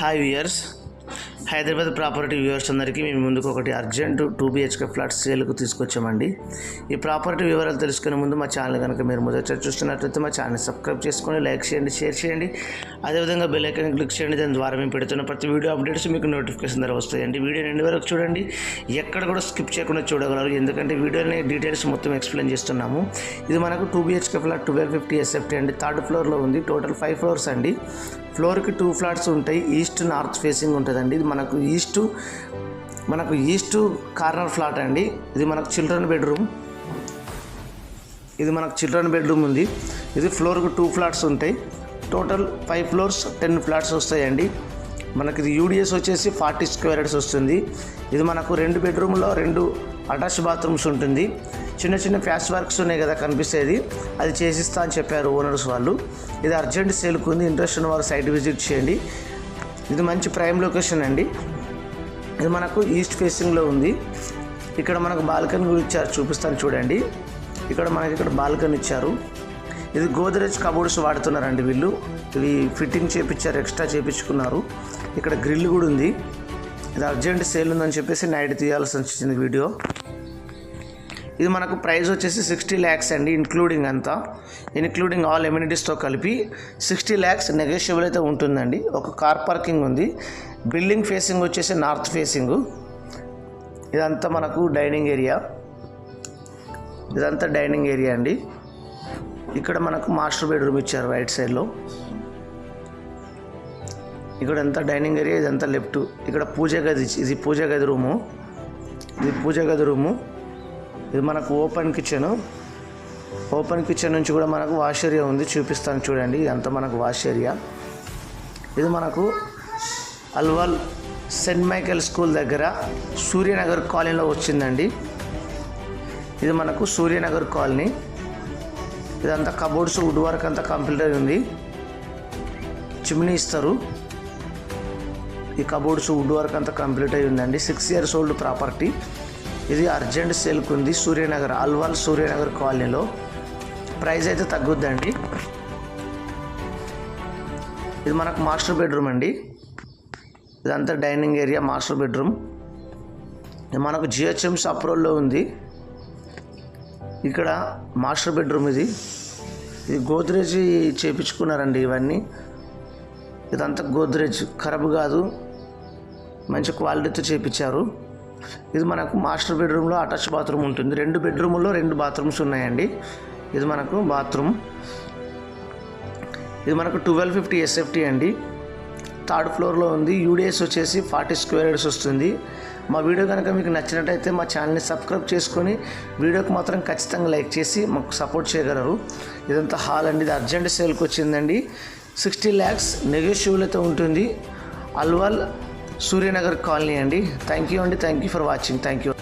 Hi viewers Hyderabad property viewers అందరికీ మేము ముందుకు ఒకటి అర్జెంటు టూ బిహెచ్కే ఫ్లాట్ సేల్కు తీసుకొచ్చామండి. ఈ ప్రాపర్టీ వివరాలు తెలుసుకునే ముందు మా ఛానల్ కనుక మీరు మొదట చూస్తున్నట్లయితే మా ఛానల్ సబ్స్క్రైబ్ చేసుకొని లైక్ చేయండి షేర్ చేయండి. అదేవిధంగా బెల్ ఐకాన్ క్లిక్ చేయండి దాని ద్వారా మేము పెడుతున్న ప్రతి వీడియో అప్డేట్స్ మీకు నోటిఫికేషన్ ద్వారా వస్తాయండి. వీడియో రెండు వరకు చూడండి ఎక్కడ కూడా స్కిప్ చేయకుండా చూడగలరు. ఎందుకంటే వీడియోని డీటెయిల్స్ మొత్తం ఎక్స్ప్లెయిన్ చేస్తున్నాము. ఇది మనకు two BHK flat twelve fifty SFT అండి. థర్డ్ ఫ్లోర్లో ఉంది. టోటల్ ఫైవ్ ఫ్లోర్స్ అండి. ఫ్లోర్కి టూ ఫ్లాట్స్ ఉంటాయి. ఈస్ట్ నార్త్ ఫేసింగ్ ఉంటుందండి. ఇది మనకు ఈస్ట్ మనకు ఈస్ట్ కార్నర్ ఫ్లాట్ అండి. ఇది మనకు చిల్డ్రన్ బెడ్రూమ్. ఇది మనకు చిల్డ్రన్ బెడ్రూమ్ ఉంది. ఇది ఫ్లోర్కి టూ ఫ్లాట్స్ ఉంటాయి. Total five floors ten flats వస్తాయండి. మనకి ఇది యూడిఎస్ వచ్చేసి ఫార్టీ స్క్వేర్ యార్డ్స్ వస్తుంది. ఇది మనకు రెండు బెడ్రూమ్లో రెండు అటాచ్ బాత్రూమ్స్ ఉంటుంది. చిన్న చిన్న ప్యాచ్ వర్క్స్ ఉన్నాయి కదా కనిపిస్తేది. అది చేసిస్తా అని చెప్పారు ఓనర్స్ వాళ్ళు. ఇది అర్జెంట్ సేల్కి ఉంది ఇంట్రెస్ట్ ఉన్న వారు సైట్ విజిట్ చేయండి. ఇది మంచి ప్రైమ్ లొకేషన్ అండి. ఇది మనకు ఈస్ట్ ఫేసింగ్లో ఉంది. ఇక్కడ మనకు బాల్కనీ కూడా ఇచ్చారు చూపిస్తాను చూడండి. ఇక్కడ మనకి ఇక్కడ బాల్కనీ ఇచ్చారు. ఇది గోద్రేజ్ కబోర్డ్స్ వాడుతున్నారండి వీళ్ళు. ఇవి ఫిట్టింగ్ చేపించారు ఎక్స్ట్రా చేపించుకున్నారు ఇక్కడ గ్రిల్ కూడా ఉంది. ఇది అర్జెంట్ సేల్ ఉందని చెప్పేసి నైట్ తీయాల్సి వచ్చింది వీడియో. ఇది మనకు ప్రైస్ వచ్చేసి సిక్స్టీ ల్యాక్స్ అండి ఇంక్లూడింగ్ అంతా. ఇన్క్లూడింగ్ ఆల్ ఎమ్యూనిటీస్తో కలిపి సిక్స్టీ ల్యాక్స్ నెగోషియబుల్ అయితే ఉంటుందండి. ఒక కార్ పార్కింగ్ ఉంది. బిల్డింగ్ ఫేసింగ్ వచ్చేసి నార్త్ ఫేసింగ్. ఇదంతా మనకు డైనింగ్ ఏరియా. ఇదంతా డైనింగ్ ఏరియా అండి. ఇక్కడ మనకు మాస్టర్ బెడ్రూమ్ ఇచ్చారు రైట్ సైడ్లో ఇక్కడ అంతా డైనింగ్ ఏరియా ఇదంతా లెఫ్ట్ ఇక్కడ పూజ గది ఇది పూజ గది రూము. ఇది పూజ గది రూము. ఇది మనకు ఓపెన్ కిచెన్ ఓపెన్ కిచెన్ నుంచి కూడా మనకు వాష్ ఏరియా ఉంది. చూపిస్తాను చూడండి. ఇదంతా మనకు వాష్ ఏరియా ఇది మనకు అల్వాల్ సెంట్ మైకేల్ స్కూల్ దగ్గర సూర్యనగర్ కాలనీలో వచ్చిందండి. ఇది మనకు సూర్యనగర్ కాలనీ. ఇదంతా కబోర్డ్స్ వుడ్ వర్క్ అంతా కంప్లీట్ అయి ఉంది. చిమ్నీ ఇస్తారు. ఈ కబోర్డ్స్ వుడ్ వర్క్ అంతా కంప్లీట్ అయి ఉందండి. సిక్స్ ఇయర్స్ ఓల్డ్ ప్రాపర్టీ ఇది అర్జెంట్ సేల్కి ఉంది. సూర్యనగర్ అల్వాల్ సూర్యనగర్ కాలనీలో. ప్రైస్ అయితే తగ్గుద్దండి. ఇది మనకు మాస్టర్ బెడ్రూమ్ అండి. ఇదంతా డైనింగ్ ఏరియా మాస్టర్ బెడ్రూమ్. ఇది మనకు జిహెచ్ఎంస్ అప్రోల్లో ఉంది. ఇక్కడ మాస్టర్ బెడ్రూమ్ ఇది. ఇది గోద్రేజ్ చేపించుకున్నారండి ఇవన్నీ. ఇదంతా గోద్రేజ్ ఖరాబ్ కాదు. మంచి క్వాలిటీతో చేపించారు. ఇది మనకు మాస్టర్ బెడ్రూమ్లో అటాచ్ బాత్రూమ్ ఉంటుంది. రెండు బెడ్రూముల్లో రెండు బాత్రూమ్స్ ఉన్నాయండి. ఇది మనకు బాత్రూమ్. ఇది మనకు ట్వెల్వ్ ఫిఫ్టీ ఎస్ఎఫ్టీ అండి. థర్డ్ ఫ్లోర్లో ఉంది. యూడిఎస్ వచ్చేసి ఫార్టీ స్క్వేర్ యార్డ్స్ వస్తుంది. మా వీడియో కనుక మీకు నచ్చినట్టయితే మా ఛానల్ని సబ్స్క్రైబ్ చేసుకొని వీడియోకి మాత్రం ఖచ్చితంగా లైక్ చేసి మాకు సపోర్ట్ చేయగలరు. ఇదంతా హాల్ అండి. ఇది అర్జెంట్ సేల్కి వచ్చిందండి. సిక్స్టీ ల్యాక్స్ నెగోషియబుల్ అయితే ఉంటుంది. అల్వాల్ సూర్యనగర్ కాలనీ అండి. థ్యాంక్ యూ అండి. Thank you for watching thank you